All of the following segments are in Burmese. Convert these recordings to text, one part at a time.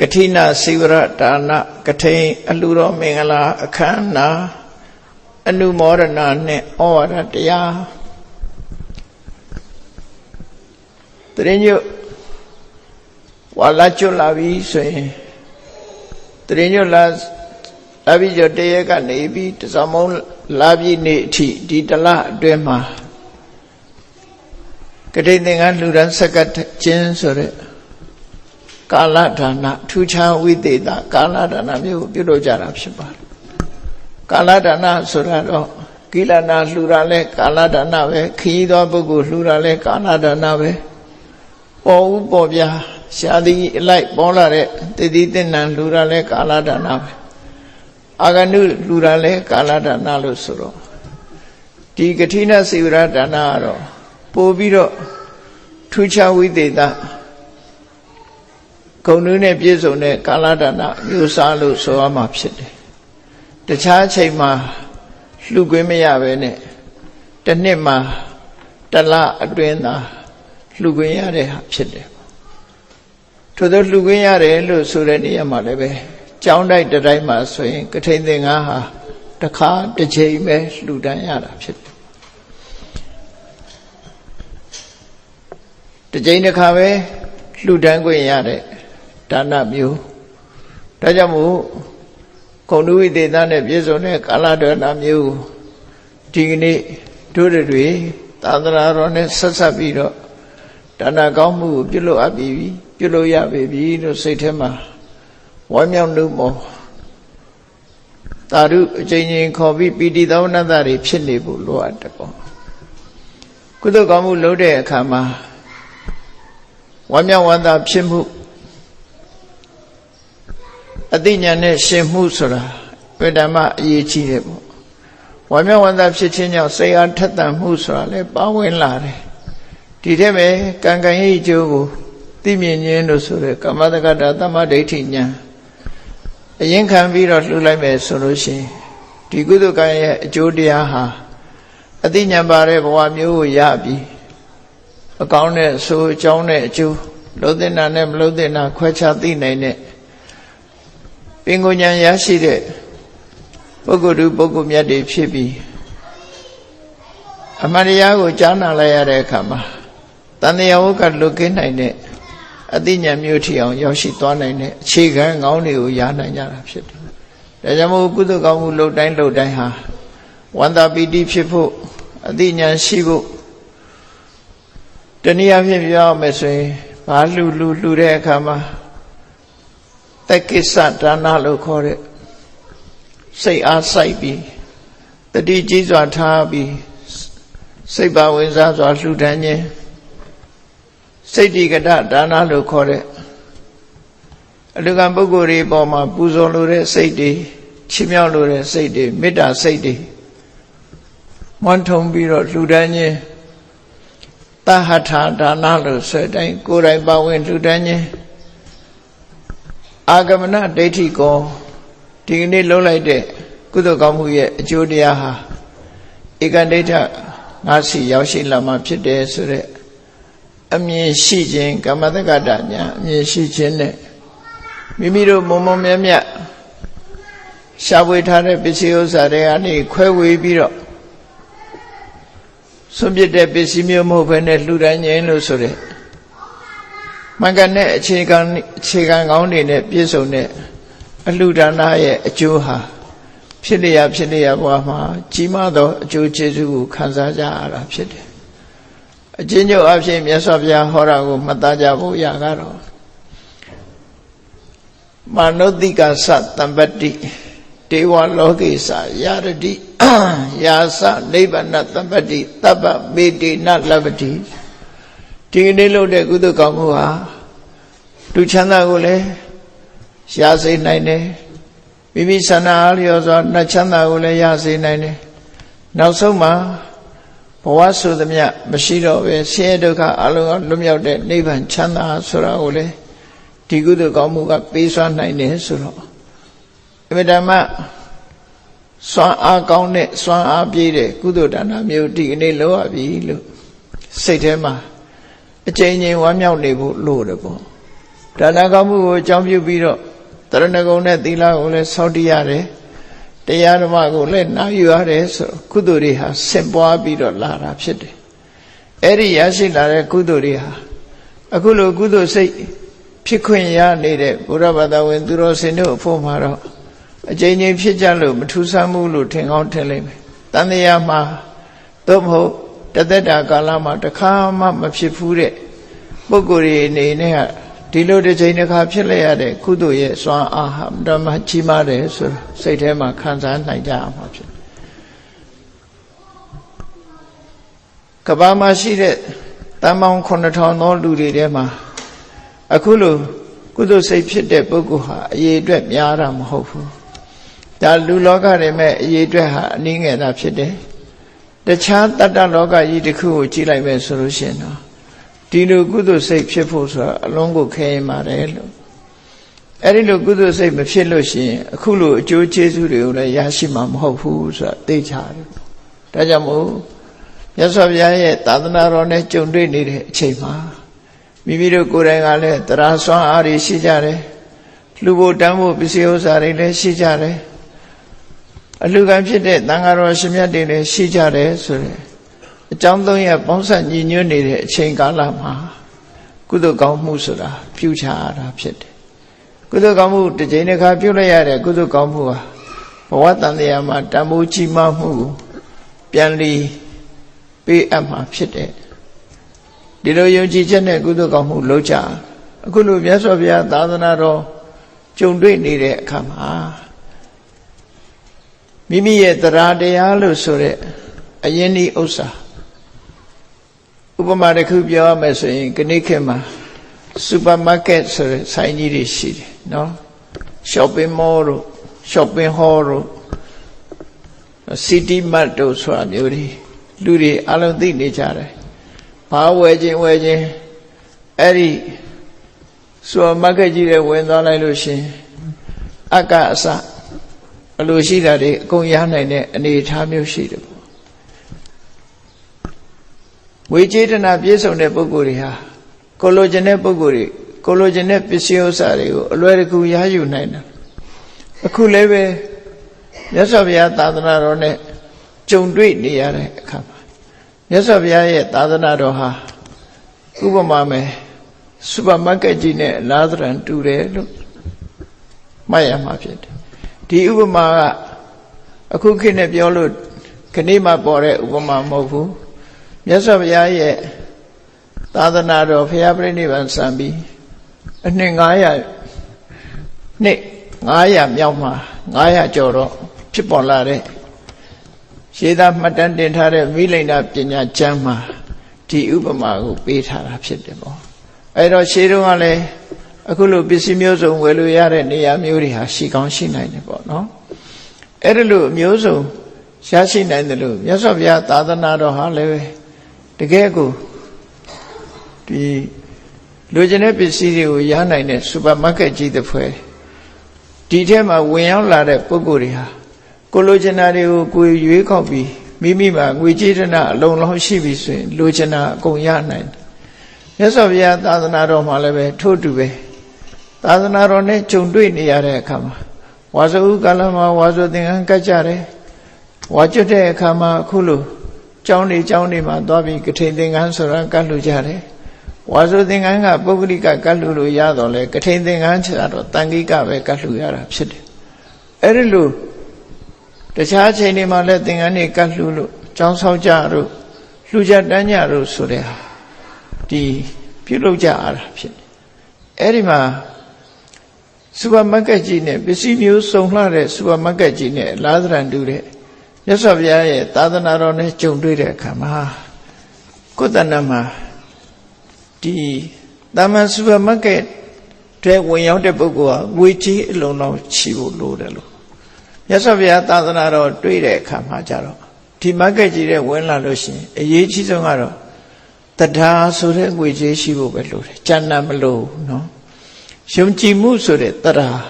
ကတိနာစိဝရဒါနကထိန်အလှတော်မင်္ဂလာအခမ်းအနားအနုမောဒနာနဲ့ဩဝါဒတရားတရင်ညွတ်ဝါလာကျွတ်လာပြီဆိုရင်တရင်ညွတ်လာလာပြီကျော်တရက်ကနေပြီးတစောင်းမုံလာပြီနေ့အထိဒီတလအတွင်းမှာ ကတိန်သင်္ကန်းလှူဒန်းဆက်ကတ်ခြင်းဆိုတဲ့ကာလဒါနထူးခြားဝိသေသကာလဒါနမျိုးပြုလုပ်ကြတာဖြစ်ပါတယ်ကာလဒါနဆိုတာတော့ကိလနာလှူတာလဲကာလဒါနပဲခရီးသောပုဂ္ဂိုလ်လှူတာလဲကာလဒါနပဲပေါ်ဦးပေါ်ပြရှားသည်အလိုက်ပေါ်လာတဲ့တည်တည်တင်နံလှူတာလဲကာလဒါနပဲအာဂနုလှူတာလဲကာလဒါနလို့ဆိုတော့ဒီကတိနစေဝရဒါနကတော့ ပို့ပြီးတော့ထူးခြားဝိသေသဂုဏ်နည်းနဲ့ပြည့်စုံတဲ့ကာလဒါနမျိုးစားလို့ဆိုရမှာဖြစ်တယ်။တခြားအချိန်မှာလှူခွင့်မရဘဲနဲ့တစ်နှစ်မှာတစ်လအတွင်းသာလှူခွင့်ရတဲ့ဟာဖြစ်တယ်။ထို့သောလှူခွင့်ရတယ်လို့ဆိုတဲ့နေရာမှာလည်းပဲကြောင်းတိုက်တစ်တိုင်းမှာဆိုရင်ကထိန်သင်္ကားဟာတစ်ခါတစ်ချိန်ပဲလှူဒန်းရတာဖြစ်တယ်။ တစ်ချိန်တစ်ခါပဲလှူဒန်းခွင့်ရတဲ့ဒါနမျိုးဒါကြောင့်မို့ဂုဏ်ဝိသေသနဲ့ပြည့်စုံတဲ့ကာလဒါနမျိုးဒီကနေ့တို့တွေသာသနာတော်နဲ့ဆက်ဆက်ပြီးတော့ဒါနကောင်းမှုကိုပြုလုပ်အပ်ပြီပြုလုပ်ရပြီလို့စိတ်ထဲမှာဝမ်းမြောက်နှုတ်မောသာဓုအချိန်ချင်းခေါ်ပြီးပီတိသောနတ္တတွေဖြစ်နေဖို့လိုအပ်တယ်ပေါ့ကုသိုလ်ကောင်းမှုလုပ်တဲ့အခါမှာ ဝမ်းမြောက်ဝမ်းသာဖြစ်မှုအသိဉာဏ်နဲ့ရှင်မှုဆိုတာဝိဓမ္မအရေးကြီးတယ်ပေါ့ဝါမျက်ဝန္တာဖြစ်ခြင်းကြောင့်စိတ်အားထက်သန်မှုဆိုတာလည်းပါဝင်လာတယ်ဒီထက်ပဲကံကံရဲ့အကျိုးကိုသိမြင်ခြင်းလို့ဆိုရဲကမ္မတက္ကတာသမ္မာဒိဋ္ဌိဉာဏ်အရင်ခံပြီးတော့လှူလိုက်မယ်ဆိုလို့ရှိရင်ဒီကုသကံရဲ့အကျိုးတရားဟာအသိဉာဏ်ပါတဲ့ဘဝမျိုးကိုရပြီအကောင်းနဲ့ဆိုအကြောင်းနဲ့အကျိုး လုံးတဲ့နာနဲ့မလုံးတဲ့နာခွဲခြားသိနိုင်တဲ့ပင်ကိုဉဏ်ရရှိတဲ့ပုဂ္ဂိုလ်သူပုဂ္ဂိုလ်မြတ်တွေဖြစ်ပြီးအမှန်တရားကိုကြားနာလိုက်ရတဲ့အခါမှာတန်တရားဝကလွတ်ကင်းနိုင်တဲ့အသိဉာဏ်မျိုးထီအောင်ရောက်ရှိသွားနိုင်တဲ့အခြေခံကောင်းတွေကိုရနိုင်ကြတာဖြစ်တယ်။ဒါကြောင့်မို့ကုသကောင်းမှုလှုပ်တိုင်းလှုပ်တိုင်းဟာဝန္တာပီတိဖြစ်ဖို့အသိဉာဏ်ရှိဖို့တနည်းအားဖြင့်ပြောရမယ်ဆိုရင် ဘာလှူလှူလှူတဲ့အခါမှာတက်ကိစ္စဒါနလို့ခေါ်တဲ့စိတ်အားစိုက်ပြီးတတိကြီးစွာထားပြီးစိတ်ပါဝင်စားစွာလှူဒန်းခြင်းစိတ်တိကတဒါနလို့ခေါ်တဲ့အလူကံပုဂ္ဂိုလ်တွေပေါ်မှာပူဇော်လိုတဲ့စိတ်တွေချီးမြှောက်လိုတဲ့စိတ်တွေမေတ္တာစိတ်တွေမွန်းထုံပြီးတော့လှူဒန်းခြင်း တဟထာဒါနလို့ဆိုတဲ့အတိုင်းကိုယ်တိုင်ပါဝင်လှူဒန်းခြင်းအာဂမနဒိဋ္ဌိကောဒီကနေ့လုံးလိုက်တဲ့ကုသိုလ်ကောင်းမှုရဲ့အကျိုးတရားဟာဧကဒိဋ္ဌငါစီရောက်ရှိလာမှဖြစ်တယ်ဆိုတဲ့အမြင်ရှိခြင်းကမ္မတက္ကတညာအမြင်ရှိခြင်းနဲ့မိမိတို့မုံမုံမြတ်မြတ်ရှားပွေထားတဲ့ပစ္စည်းဥစ္စာတွေကနေခွဲဝေပြီးတော့ ဆွန့်ပစ်တဲ့ပစ္စည်းမျိုးမဟုတ်ဘဲနဲ့လှူဒန်းခြင်းလို့ဆိုတဲ့မင်္ဂနဲ့အခြေခံအခြေခံကောင်းတွေနဲ့ပြည့်စုံတဲ့အလှူဒါနရဲ့အကျိုးဟာဖြစ်လျက်ဖြစ်လျက်ဘဝမှာကြီးမားသောအကျိုးကျေးဇူးကိုခံစားကြရတာဖြစ်တယ်။အချင်းချုပ်အဖြစ်မြတ်စွာဘုရားဟောတာကိုမှတ်သားကြဖို့ရကတော့မာနုတိကသတံပတိတေ ဝလောကေသယာရတိယာသနိဗ္ဗာန်တံပတိတပ္ပမေတိနလပတိဒီကနေ့လုပ်တဲ့ကုသကောင်းမှုဟာလူချမ်းသာကိုလည်းရစေနိုင်တယ်မိမိဆန္ဒအားလျော်စွာနှချမ်းသာကိုလည်းရစေနိုင်တယ်နောက်ဆုံးမှာဘဝဆိုသမျှမရှိတော့ပဲဆင်းရဲဒုက္ခအလုံးစုံလွတ်မြောက်တဲ့နိဗ္ဗာန်ချမ်းသာဆိုတာကိုလည်းဒီကုသိုလ်ကောင်းမှုကပေးစွမ်းနိုင်တယ်ဆိုတော့ အမြဲတမ်းစွမ်းအားကောင်းတဲ့စွမ်းအားပြည့်တဲ့ကုသိုလ်ဒါနမျိုးဒီကနေ့လုပ်ရပြီလို့စိတ်ထဲမှာအအကျဉ်းချင်းဝမ်းမြောက်နေဖို့လိုတယ်ပေါ့ဒါနကောင်းမှုကိုအကြောင်းပြုပြီးတော့တရဏဂုံနဲ့သီလကိုလည်းစောင့်တည်ရတယ်တရားဓမ္မကိုလည်းနာယူရတယ်ဆိုကုသိုလ်တွေဟာဆင့်ပွားပြီးတော့လာတာဖြစ်တယ်အဲ့ဒီရရှိလာတဲ့ကုသိုလ်တွေဟာအခုလိုကုသိုလ်စိတ်ဖြစ်ခွင့်ရနေတဲ့ဘုရားဘာသာဝင် သူတော်စင်တို့အဖို့မှာတော့ အကျဉ်းချင်းဖြစ်ကြလို့မထူးဆန်းမှုလို့ထင်ကောင်းထင်လိမ့်မယ်တန်တရားမှာသို့မဟုတ်တသက်တာကာလမှာတစ်ခါမှမဖြစ်ဘူးတဲ့ပုဂ္ဂိုလ်တွေအနေနဲ့ကဒီလိုတစ်ချိန်တစ်ခါဖြစ်လိုက်ရတဲ့ကုသိုလ်ရဲ့စွမ်းအားဟာဓမ္မကြီးမားတယ်ဆိုစိတ်ထဲမှာခံစားနိုင်ကြအောင်ပါဖြစ်ကဘာမှာရှိတဲ့တန်ပေါင်း9000သောလူတွေထဲမှာအခုလိုကုသိုလ်စိတ်ဖြစ်တဲ့ပုဂ္ဂိုလ်ဟာအရေးအတွက်များတာမဟုတ်ဘူး ဒါလူလောကတွေမဲ့အရေးအတွက်ဟာအနည်းငယ်တာဖြစ်တယ်တခြားတတ္တလောကကြီးတစ်ခုကိုကြည့်လိုက်မယ်ဆိုလို့ရှိရင်တော့ဒီလိုကုသိုလ်စိတ်ဖြစ်ဖို့ဆိုတာအလုံးကိုခဲရင်ပါတယ်လို့အဲ့ဒီလိုကုသိုလ်စိတ်မဖြစ်လို့ရှိရင်အခုလိုအကျိုးကျေးဇူးတွေကိုလည်းရရှိမှာမဟုတ်ဘူးဆိုတာသိချတယ်ဒါကြောင့်မို့မြတ်စွာဘုရားရဲ့သာသနာတော်နဲ့ကြုံတွေ့နေတဲ့အချိန်မှာမိမိတို့ကိုယ်တိုင်ကလည်းတရားစွမ်းအားတွေရှိကြတယ်လူဖို့တန်းဖို့ပစ္စည်းဥစ္စာတွေလည်းရှိကြတယ် အလူကံဖြစ်တဲ့တန်ဃာတော်ရှင်မြတ်တွေလည်းရှိကြတယ်ဆိုရယ်အကြောင်းသုံးရပေါင်းဆက်ညီညွတ်နေတဲ့အချိန်ကာလမှာကုသိုလ်ကောင်းမှုဆိုတာပြုချရတာဖြစ်တယ်ကုသိုလ်ကောင်းမှုတစ်ချိန်တစ်ခါပြုလိုက်ရတဲ့ကုသိုလ်ကောင်းမှုဟာဘဝတန်တရားမှာတန်ဖိုးကြီးမားမှုကိုပြန်လီပေးအပ်မှာဖြစ်တယ်ဒီလိုယုံကြည်ချက်နဲ့ကုသိုလ်ကောင်းမှုလုပ်ကြအခုလိုမြတ်စွာဘုရားသာသနာတော်ကြုံတွေ့နေတဲ့အခါမှာ မိမိရဲ့တရားတရားလို့ဆိုတဲ့အရင်ဒီဥစ္စာဥပမာတစ်ခုပြောရမယ်ဆိုရင်ခဏခေတ်မှာစူပါမားကတ်ဆိုတဲ့ဆိုင်ကြီးတွေရှိတယ်နော် shopping mall တို့ shopping hall တို့ city mart တို့ဆိုတာမျိုးတွေလူတွေအလုံးသိနေကြတယ်ဘာဝယ်ခြင်းဝယ်ခြင်းအဲ့ဒီစူပါမားကတ်ကြီးတွေဝင်သွားလိုက်လို့ရှင်အကအစ အလိုရှိတာတွေအကုန်ရနိုင်တဲ့အနေအထားမျိုးရှိတယ်ပေါ့ဝေကျေတနာပြည့်စုံတဲ့ပုဂ္ဂိုလ်တွေဟာကိုလိုချင်တဲ့ပုဂ္ဂိုလ်တွေကိုလိုချင်တဲ့ပစ္စည်းဥစ္စာတွေကိုအလွယ်တကူရယူနိုင်တယ်အခုလည်းပဲမြတ်စွာဘုရားသာသနာတော်နဲ့ကြုံတွေ့နေရတဲ့အခါမှာမြတ်စွာဘုရားရဲ့သာသနာတော်ဟာဥပမာမယ်စူပါမားကတ်ကြီးနဲ့လာသရန်တူတယ်လို့မှတ်ရမှာဖြစ်တယ် ဒီဥပမာကအခုခေတ်နဲ့ပြောလို့ခဏမှပေါ်တဲ့ဥပမာမဟုတ်ဘူးမြတ်စွာဘုရားရဲ့သာသနာတော်ဘုရားပြိဋိဘံစံပြီးအနှစ်900နှစ်900မြောက်မှာ900ကျော်တော့ဖြစ်ပေါ်လာတဲ့ရှေးသားမှတ်တမ်းတင်ထားတဲ့မိလိန်နာပညာကျမ်းမှာဒီဥပမာကိုပေးထားတာဖြစ်တယ်ပေါ့အဲ့တော့ရှေးတုန်းကလည်း အခုလိုပစ္စည်းမျိုးစုံဝယ်လို့ရတဲ့နေရာမျိုးတွေဟာရှိကောင်းရှိနိုင်တယ်ပေါ့နော်အဲ့ဒါလိုမျိုးစုံရရှိနိုင်တယ်လို့မြတ်စွာဘုရားသာသနာတော်ဟာလည်းတကယ်ကိုဒီလူကျင်တဲ့ပစ္စည်းတွေကိုရနိုင်တဲ့စူပါမားကတ်ကြီးတစ်ဖွဲ့ဒီထဲမှာဝင်ရောက်လာတဲ့ပုဂ္ဂိုလ်တွေဟာကိုလိုချင်တာတွေကိုကိုယ်ရွေးကောက်ပြီးမိမိမှာငွေကြေးဒနာအလုံးလုံးရှိပြီဆိုရင်လိုချင်တာအကုန်ရနိုင်တယ်မြတ်စွာဘုရားသာသနာတော်မှာလည်းပဲထို့တူပဲ သာသနာတော်နဲ့ကြုံတွေ့နေရတဲ့အခါမှာဝါဆိုဥကာလမှာဝါဆိုသင်္ကန်းကတ်ကြတယ်ဝါကျွတ်တဲ့အခါမှာအခုလိုကျောင်းနေကျောင်းနေမှာသွားပြီးကထိန်သင်္ကန်းဆိုတာကတ်လို့ကြတယ်ဝါဆိုသင်္ကန်းကပုဂ္ဂလိကကတ်လို့လို့ရတော့လေကထိန်သင်္ကန်းဆိုတာတော့တန်ခိကပဲကတ်လို့ရတာဖြစ်တယ်အဲ့ဒီလိုတခြားချိန်တွေမှာလည်းသင်္ကန်းတွေကတ်လို့လို့ကျောင်းဆောက်ကြတို့လှူကြတန်းကြတို့ဆိုတဲ့ဟာဒီပြုလုပ်ကြရတာဖြစ်တယ်အဲ့ဒီမှာ စူပါမားကတ်ကြီးနဲ့ပစ္စည်းမျိုးစုံလှတဲ့စူပါမားကတ်ကြီးနဲ့လာသရန်တူတဲ့မြတ်စွာဘုရားရဲ့သာသနာတော်နဲ့ကြုံတွေ့တဲ့အခါမှာကိုယ်တဏ္ဍမှာဒီတာမန်စူပါမားကတ်တဲ့ဝင်ရောက်တဲ့ပုဂ္ဂိုလ်ဟာငွေကြီးအလုံးလုံးချီဖို့လိုတယ်လို့မြတ်စွာဘုရားသာသနာတော်တွေ့တဲ့အခါမှာကြတော့ဒီမားကတ်ကြီးတဲ့ဝင်လာလို့ရှိရင်အရေးကြီးဆုံးကတော့တရားဆိုတဲ့ငွေကြီးရှိဖို့ပဲလိုတယ်ကျန်တာမလိုဘူးနော် ယုံကြည်မှုဆိုတဲ့တရား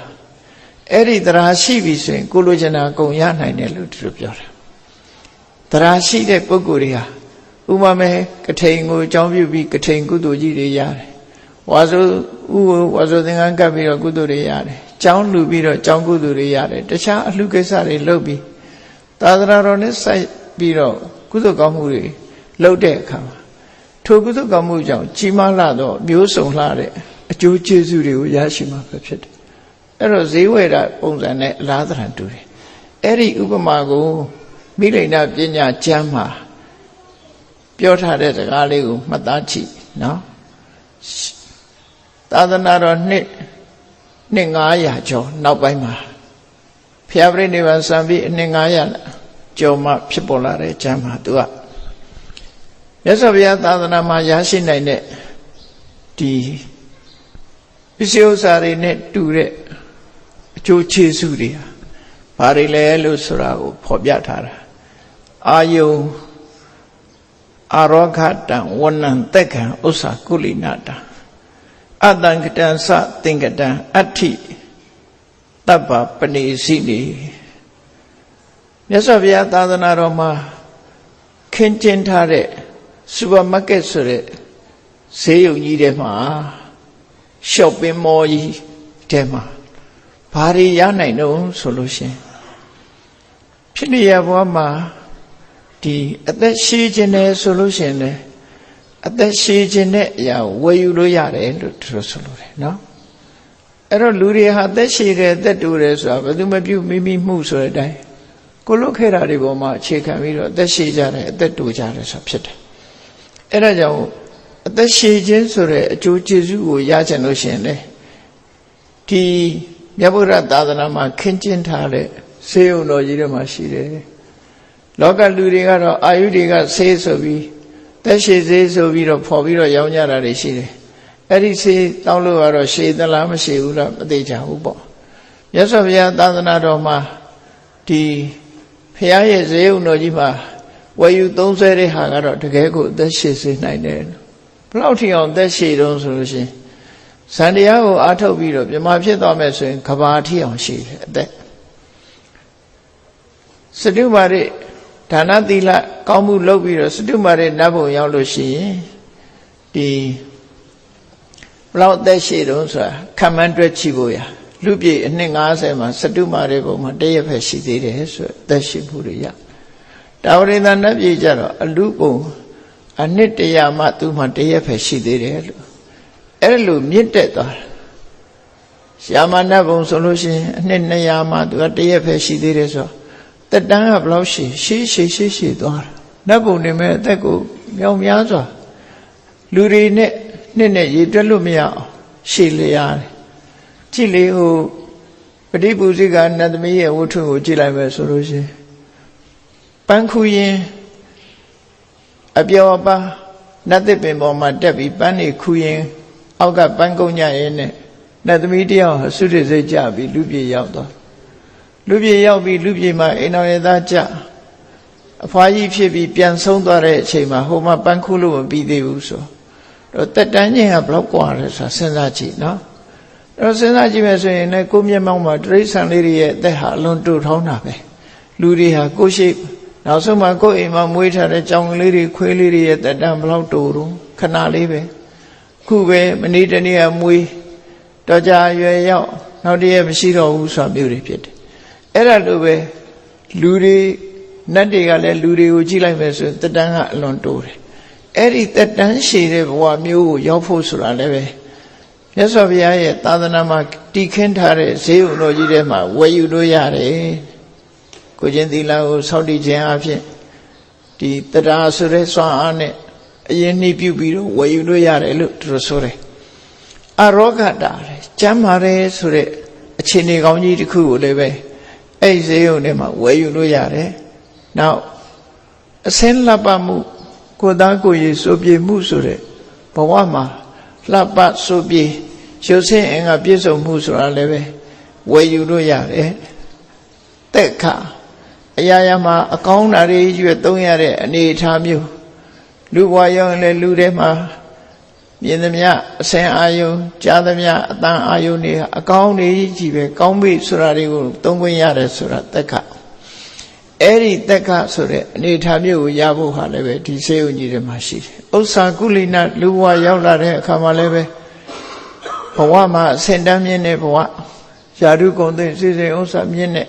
အဲ့ဒီတရားရှိပြီဆိုရင်ကိုလိုချင်တာအကုန်ရနိုင်တယ်လို့သူတို့ပြောတာတရားရှိတဲ့ပုဂ္ဂိုလ်တွေဟာဥဥပမေကထိန်ကိုအကြောင်းပြုပြီးကထိန်ကုသိုလ်ကြီးတွေရတယ်ဝါဆိုဥကိုဝါဆိုသင်္ကန်းကပ်ပြီးတော့ကုသိုလ်တွေရတယ်ကျောင်းလူပြီးတော့ကျောင်းကုသိုလ်တွေရတယ်တခြားအလှကိစ္စတွေလုပ်ပြီးသာသနာတော်နဲ့စိုက်ပြီးတော့ကုသိုလ်ကောင်းမှုတွေလုပ်တဲ့အခါမှာထိုကုသိုလ်ကောင်းမှုကြောင့်ကြီးမားလာတော့မျိုးစုံလာတဲ့အ ကျိုးကျေးဇူးတွေကိုရရှိမှာပဲဖြစ်တယ်အဲ့တော့ဈေးဝယ်တာပုံစံနဲ့အလားသဏ္ဍာန်တူတယ်အဲ့ဒီဥပမာကိုမိလိန်နာပညာကျမ်းမှာပြောထားတဲ့စကားလေးကိုမှတ်သားကြည့်နော်သာသနာတော်နှစ်နှစ်900ကျော်နောက်ပိုင်းမှာဖျားပြိနိဗ္ဗာန်စံပြီးအနှစ်900ကျော်မှဖြစ်ပေါ်လာတဲ့ကျမ်းမှာသူကမြတ်စွာဘုရားသာသနာမှာရရှိနိုင်တဲ့ဒီ ပစ္စည်းဥစ္စာတွေနဲ့တူတဲ့အကျိုးကျေးဇူးတွေဟာဘာတွေလဲလို့ဆိုတာကိုဖော်ပြထားတာအာယုံအာရောဂတံဝဏံတက်ခံဥစ္စာကုလိနာတံအတံကတံသသင်္ကတံအဋ္ဌိတပ္ပပဏိစီနေမြတ်စွာဘုရားသာသနာတော်မှာခင်းကျင်းထားတဲ့စူပါမားကတ်ဆိုတဲ့ဈေးရုံကြီးထဲမှာ ရှော့ပင်းမော်ကြီးထဲမှာဘာတွေရနိုင်တော့ဆိုလို့ရှင်ဖြစ်နေရဘဝမှာဒီအသက်ရှည်ခြင်းနဲ့ဆိုလို့ရှင်လေအသက်ရှည်ခြင်းတဲ့အရာဝယ်ယူလို့ရတယ်လို့သူတို့ဆိုလို့တယ်နော်အဲ့တော့လူတွေဟာအသက်ရှည်တယ်အသက်တူတယ်ဆိုတာဘယ်သူမပြုမိမိမှုဆိုတဲ့အတိုင်းကိုလုတ်ခဲ့တာတွေပေါ်မှာအခြေခံပြီးတော့အသက်ရှည်ကြတယ်အသက်တူကြတယ်ဆိုတာဖြစ်တယ်အဲ့ဒါကြောင့် အသက်ရှည်ခြင်းဆိုတဲ့အကျိုးကျေးဇူးကိုရချင်လို့ရှင်လေဒီမြတ်ဗုဒ္ဓသာသနာမှာခင်းကျင်းထားတဲ့ဆေးရုံတော်ကြီးတွေမှာရှိတယ်လောကလူတွေကတော့အာယုတွေကဆေးဆိုပြီးသက်ရှည်ဆေးဆိုပြီးတော့ဖော်ပြီးတော့ရောင်းကြတာတွေရှိတယ်အဲ့ဒီဆေးတောင်းလို့ကတော့ရှည်သလားမရှည်ဘူးလားမသိကြဘူးပေါ့မြတ်စွာဘုရားသာသနာတော်မှာဒီဖះရဲ့ဈေးဥတော်ကြီးမှာဝယ်ယူသုံးဆွဲတဲ့ဟာကတော့တကယ်ကိုအသက်ရှည်စေနိုင်တယ် ဘလောက်ထီအောင်သက်ရှည်တုံးဆိုလို့ရှိရင်ဇန်တရားကိုအားထုတ်ပြီးတော့ပြမဖြစ်သွားမယ်ဆိုရင်ကဘာထီအောင်ရှိတယ်အသက်စတုမာရိဒါနသီလကောင်းမှုလုပ်ပြီးတော့စတုမာရိနတ်ဘုံရောက်လို့ရှိရင်ဒီဘလောက်အသက်ရှည်တုံးဆိုတာခံမှန်းတွက်ကြည့်ဖို့ရလူပြည့်အနှစ်90မှာစတုမာရိဘုံမှာတရက်ဖက်ရှိသေးတယ်ဆိုအသက်ရှည်မှုတွေရတာဝရိသနတ်ပြည်ကြတော့အလူပုံ အနှစ်တရာမှသူ့မှာတရက်ဖက်ရှိသေးတယ်လို့အဲ့လိုမြင့်တက်သွားတာရှာမနတ်ဘုံဆိုလို့ရှိရင်အနှစ်200မှသူကတရက်ဖက်ရှိသေးတယ်ဆိုတက်တန်းကဘယ်လောက်ရှိရှေးရှေးရှေးရှေးသွားတာနတ်ဘုံနေမဲ့အသက်ကိုမြောင်များစွာလူတွေနဲ့နှစ်နဲ့ရေတွက်လို့မရအောင်ရှေးလျရတယ်ကြည့်လေဟိုပဋိပုဇိကနတ်သမီးရဲ့ဝတ္ထုကိုကြည့်လိုက်မယ်ဆိုလို့ရှိရင်ပန်းခူရင် အပြောအပါနတ်သစ်ပင်ပေါ်မှာတက်ပြီးပန်းနေခူရင် အောက်ကပန်းကုန်းညရဲ့နဲ့နတ်သမီးတယောက်ဆုရစိတ်ကြပြီးလူပြေရောက်သွားလူပြေရောက်ပြီးလူပြေမှာအိမ်တော်ရဲ့သားကြအဖွားကြီးဖြစ်ပြီးပြန်ဆုံးသွားတဲ့အချိန်မှာဟိုမှာပန်းခုလို့မပြီးသေးဘူးဆိုတော့တက်တန်းချင်းကဘလောက်กว่าလဲဆိုတာစဉ်းစားကြည့်နော်အဲ့တော့စဉ်းစားကြည့်မယ်ဆိုရင်လည်းကိုမျက်မှောက်မှာတရိษံလေးတွေရဲ့အသက်ဟာအလွန်တူထောင်းတာပဲလူတွေဟာကိုရှိ နောက်ဆုံးမှာကိုယ့်အိမ်မှာမွေးထားတဲ့ကြောင်ကလေးတွေခွေးလေးတွေရဲ့တက်တန်းဘလောက်တူတော့ခဏလေးပဲခုပဲမနေ့တနေ့ကမွေးတော့ကြာရွယ်ရောက်နောက်တည့်ရမရှိတော့ဘူးဆိုတာမျိုးတွေဖြစ်တယ်အဲ့ဒါလိုပဲလူတွေနတ်တွေကလည်းလူတွေကိုကြည့်လိုက်မယ်ဆိုရင်တက်တန်းကအလွန်တိုးတယ်အဲ့ဒီတက်တန်းရှည်တဲ့ဘဝမျိုးကိုရောက်ဖို့ဆိုတာလည်းပဲမြတ်စွာဘုရားရဲ့သာသနာမှာတည်ခင်းထားတဲ့ဈေးဥတော်ကြီးထဲမှာဝယ်ယူလို့ရတယ် ကိုချင်းသီလကိုစောင့်တည်ခြင်းအဖြစ်ဒီတရားဆိုတဲ့စွမ်းအားနဲ့အရင်နှိပြုပြီးတော့ဝယ်ယူလို့ရတယ်လို့သူတို့ဆိုတယ်အရောဂတာလေကျမ်းမာတယ်ဆိုတဲ့အခြေအနေကောင်းကြီးတစ်ခုကိုလည်းပဲအဲ့ဒီဈေးရုံထဲမှာဝယ်ယူလို့ရတယ်နောက်အစင်းလှပမှုကိုသားကိုရည်စိုးပြေမှုဆိုတဲ့ဘဝမှာလှပစိုးပြေရုပ်ဆင်းအင်္ဂါပြည့်စုံမှုဆိုတာလည်းပဲဝယ်ယူလို့ရတယ်တက်ခ အရာရာမှာအကောင်းတာတွေရွတ်သုံးရတဲ့အနေအထားမျိုးလူဘဝရောက်ရင်လည်းလူထဲမှာမြင်သမျှအစင်အာယုံကြားသမျှအတန်အာယုံတွေအကောင်းတွေကြီးပဲကောင်းပြီဆိုတာတွေကိုသုံးခွင့်ရတယ်ဆိုတာတက်ခအဲ့ဒီတက္ကဆိုတဲ့အနေထားမျိုးကိုရဖို့ဟာလည်းပဲဒီစေယုံကြီးတွေမှာရှိတယ်ဥစ္စာကုလိနလူဘဝရောက်လာတဲ့အခါမှာလည်းပဲဘဝမှာအဆင့်တန်းမြင့်တဲ့ဘဝယာဓုကုံသိစိစိဥစ္စာမြင့်တဲ့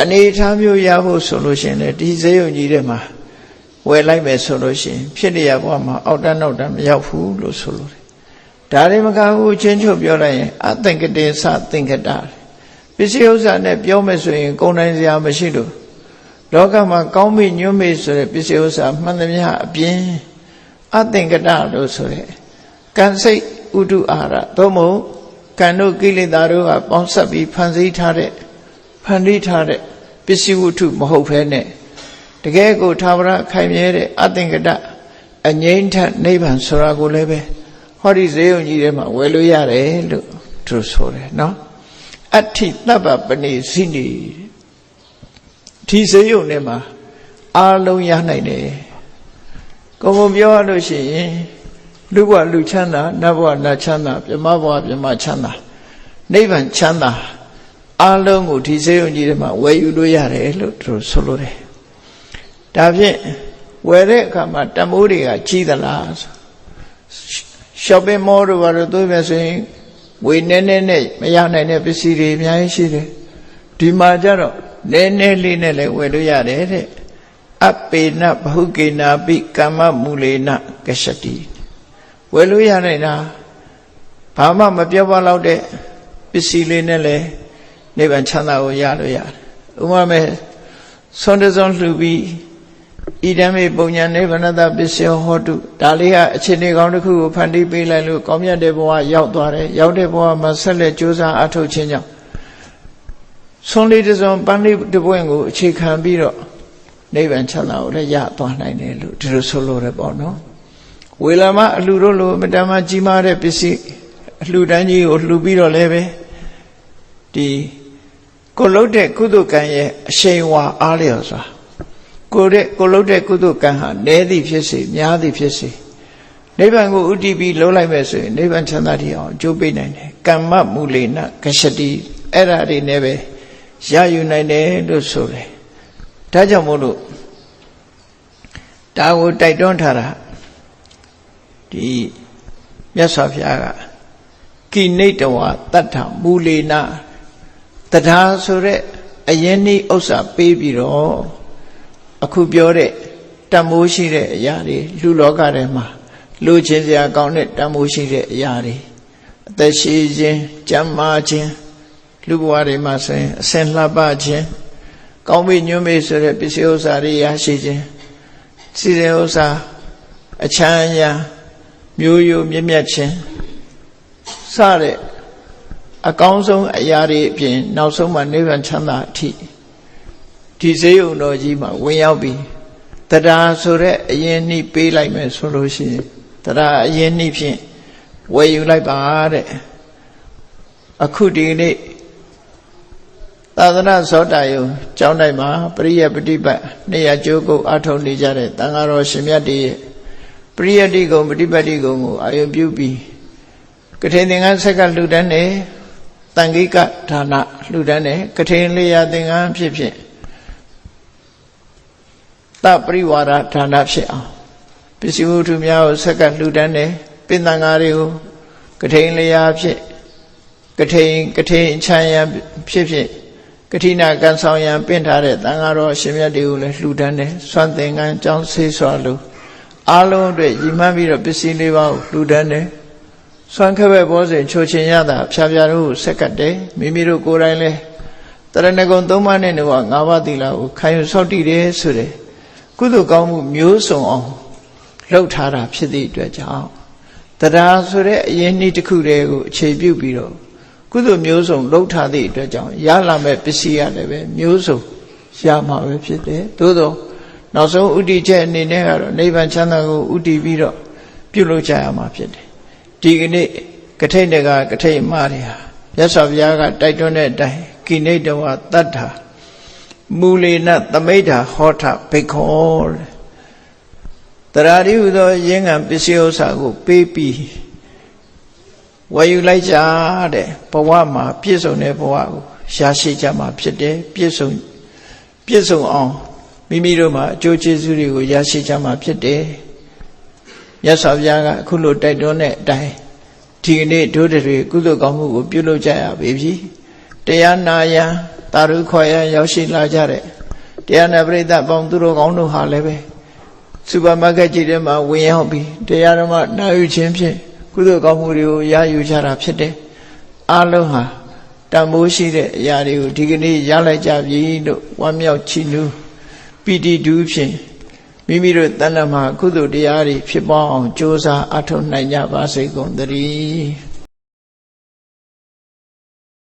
အနေထားမျိုးရဖို့ဆိုလို့ရှိရင်လည်းဒီစေယုံကြီးတွေမှာဝယ်လိုက်မယ်ဆိုလို့ရှိရင်ဖြစ်လျက်ဘဝမှာအောက်တန်းနောက်တန်းမရောက်ဘူးလို့ဆိုလို့တယ်ဒါတွေမကဘူးချင်းချုပ်ပြောလိုက်ရင်အသင်္ကတေသသင်္ကတာပစ္စည်းဥစ္စာနဲ့ပြောမယ်ဆိုရင်ကုန်တိုင်းစရာမရှိလို့လောကမှာကောင်းမိညွတ်မိဆိုတဲ့ပစ္စည်းဥစ္စာမှန်သမျှအပြင်အသင်္ကတလို့ဆိုတဲ့ကံစိတ်ဥဒုအာရသို့မဟုတ်ကံတို့ကိလေသာတို့ကပေါင်းဆက်ပြီးဖန်ဆင်းထားတဲ့ဖန်တီးထားတဲ့ ပစ္စည်းဝတ္ထုမဟုတ်ဘဲနဲ့တကယ်ကိုသာဝရခိုင်မြဲတဲ့အသင်္ကတအငြိမ့်ထနိဗ္ဗာန်ဆိုတာကိုလည်းပဲဟောဒီဇေယုံကြီးထဲမှာဝယ်လို့ရတယ်လို့သူဆိုတယ်နော်အဋ္ဌိတပ္ပပဏိစိနေဒီဇေယုံထဲမှာအားလုံးရနိုင်တယ်ကိုယ်ကိုပြောရလို့ရှိရင်လူဘဝလူချမ်းသာနတ်ဘဝနတ်ချမ်းသာပြမဘဝပြမချမ်းသာနိဗ္ဗာန်ချမ်းသာ အားလုံးကိုဒီစေယုံကြီးထဲမှာဝယ်ယူလို့ရတယ်လို့သူဆိုလို့တယ်ဒါဖြင့်ဝယ်တဲ့အခါမှာတမိုးတွေကကြီးသလား shopping mall တို့ဘာလို့သွေးမယ်ဆိုရင်ဝေနေနေနဲ့မရနိုင်တဲ့ပစ္စည်းတွေအများကြီးရှိတယ်ဒီမှာကျတော့နည်းနည်းလေးနဲ့လည်းဝယ်လို့ရတယ်တဲ့အပေနဘဟုကေနာပိကမ္မမူလေနကရှတိဝယ်လို့ရနိုင်တာဘာမှမပြောပါတော့တဲ့ပစ္စည်းလေးနဲ့လည်း နိဗ္ဗာန်ချမ်းသာကိုရလို့ရတယ်ဥပမာဆွန်တစုံလှူပြီးဣဒံမေပုံညာနိဗ္ဗာနတပစ္စယောဟောတုဒါလေးကအခြေအနေကောင်းတစ်ခုကိုဖန်တီးပေးလိုက်လို့ကောင်းမြတ်တဲ့ဘဝရောက်သွားတယ်ရောက်တဲ့ဘဝမှာဆက်လက်ကြိုးစားအထောက်ခြင်းကြောင့်ဆွန်လေးတစ်စုံပန်းလေးတစ်ပွင့်ကိုအခြေခံပြီးတော့နိဗ္ဗာန်ချမ်းသာကိုလည်းရသွားနိုင်တယ်လို့ဒီလိုဆိုလို့ရပေါ့နော်ဝေလာမအလှတို့လိုမတမကြီးမားတဲ့ပစ္စည်းအလှတန်းကြီးကိုလှူပြီးတော့လည်းပဲဒီ ကိုလုတ်တဲ့ကုသကံရဲ့အရှိန်ဝါအားလျော်စွာကိုတဲ့ကိုလုတ်တဲ့ကုသကံဟာနည်းသည်ဖြစ်စေများသည်ဖြစ်စေနိဗ္ဗာန်ကိုဥတည်ပြီးလုံးလိုက်မယ်ဆိုရင်နိဗ္ဗာန်ချမ်းသာတရားအောင်ကြိုးပိနိုင်တယ်ကမ္မမူလေနကရှတိအဲ့ဒါတွေနဲ့ပဲရယူနိုင်တယ်လို့ဆိုတယ်ဒါကြောင့်မို့လို့ဒါကိုတိုက်တွန်းထားတာဒီမြတ်စွာဘုရားကကိနေတဝတတ္ထမူလေန တရားဆိုတဲ့အရင်နေ့ဥစ္စာပေးပြီးတော့အခုပြောတဲ့တန်မိုးရှိတဲ့အရာတွေလူလောကထဲမှာလူချင်းစရာကောင်းတဲ့တန်မိုးရှိတဲ့အရာတွေအသက်ရှိခြင်းကျန်းမာခြင်းလူဘဝတွေမှာဆိုရင်အစင်လှပခြင်းကောင်းပြီညွှန်းပြီဆိုတဲ့ပစ္စည်းဥစ္စာတွေရရှိခြင်းစီစဉ်ဥစ္စာအချမ်းရမျိုးရိုးမြင့်မြတ်ခြင်းစတဲ့ အကောင်းဆုံးအရာတွေအပြင်နောက်ဆုံးမှနိဗ္ဗာန်ချမ်းသာအထိဒီစေယုံတော်ကြီးမှာဝင်ရောက်ပြီးတရားဆိုတဲ့အရင်နှိပေးလိုက်မယ်ဆိုလို့ရှိရင်တရားအရင်နှိဖြင့်ဝယ်ယူလိုက်ပါတဲ့အခုဒီနေ့သာသနာသောတာယုံကျောင်းတိုင်းမှာပရိယပฏิပတ်နေရာကျိုးကိုအထောက်နေကြတဲ့တန်ဃာတော်ရှင်မြတ်တွေပရိယတိကုံပฏิပတ်တိကုံကိုအာယုပြုပြီးကထေသင်္ကန်းဆက်ကလှူဒန်းနေ တန်ခိကဌာနလှူဒန်းနေကထေလေးရာသင်္ကန်းဖြစ်ဖြစ်တပရိဝါဒဌာနဖြစ်အောင်ပစ္စည်းဝတ္ထုများကိုဆက်ကလှူဒန်းတယ်ပင်သံဃာတွေကိုကထိန်လျာဖြစ်ကထိန်ကထိန်ချမ်းရဖြစ်ဖြစ်ကတိနာကံဆောင်ရန်ပင့်ထားတဲ့သံဃာတော်ရှင်မြတ်တွေကိုလည်းလှူဒန်းတယ်စွန့်သင်္ကန်းကြောင်းဆေးစွာလို့အားလုံးအတွက်ရည်မှန်းပြီးတော့ပစ္စည်းလေးပါးကိုလှူဒန်းတယ် စွန့်ခက်ပဲဘောစဉ်ချိုချင်ရတာဖြာဖြာတို့ကိုဆက်ကတ်တယ်မိမိတို့ကိုယ်တိုင်လဲတရဏဂုံသုံးပါးနဲ့တော့ငါးပါးသီလကိုခံယူဆောက်တည်တယ်ဆိုတဲ့ကုသိုလ်ကောင်းမှုမျိုးစုံအောင်လှုပ်ထားတာဖြစ်သည့်အတွက်ကြောင့်တရားဆိုတဲ့အရင်နေ့တစ်ခုတည်းကိုအခြေပြုပြီးတော့ကုသိုလ်မျိုးစုံလှုပ်ထားသည့်အတွက်ကြောင့်ရလာမဲ့ပစ္စည်းရတယ်ပဲမျိုးစုံရမှာပဲဖြစ်တယ်သို့သောနောက်ဆုံးဥတည်ချက်အနေနဲ့ကတော့နိဗ္ဗာန်ချမ်းသာကိုဥတည်ပြီးတော့ပြုလုပ်ကြရမှာဖြစ်တယ် ဒီကနေ့ကထိတ်တကကထိတ်မတွေဟာရသော်ဘုရားကတိုက်တွန်းတဲ့အတိုင်းကိနေတဝတတ္ထာမူလေနသမိဋ္ဌာဟောထဘိခောတရာတိဟုသောရင်းငံပစ္စည်းဥစ္စာကိုပေးပြီးဝယ်ယူလိုက်ကြတဲ့ဘဝမှာပြည့်စုံတဲ့ဘဝကိုရရှိကြမှာဖြစ်တယ်ပြည့်စုံပြည့်စုံအောင်မိမိတို့မှာအကျိုးကျေးဇူးတွေကိုရရှိကြမှာဖြစ်တယ် မြတ်စွာဘုရားကအခုလိုတိုက်တွန်းတဲ့အတိုင်းဒီကနေ့ဒုဒတွေကုသိုလ်ကောင်းမှုကိုပြုလုပ်ကြရပေပြီတရားနာယံတာရုခေါ်ရန်ရောက်ရှိလာကြတဲ့တရားနာပရိသတ်ပေါင်းသူတို့ကောင်းတို့ဟာလည်းပဲစူပါမားကတ်ကြီးထဲမှာဝင်ရောက်ပြီးတရားဓမ္မနာယူခြင်းဖြင့်ကုသိုလ်ကောင်းမှုတွေကိုရယူကြတာဖြစ်တယ်အလုံးဟာတန်ဖိုးရှိတဲ့အရာတွေကိုဒီကနေ့ရလိုက်ကြပြီလို့ဝမ်းမြောက်ချီးနူးပီတိတူးဖြင့် မိမိတို့တဏ္ဍမှာကုသိုလ်တရားတွေဖြစ်ပေါ်အောင်ကြိုးစားအထောက်နိုင်ကြပါစေကုန်သတည်း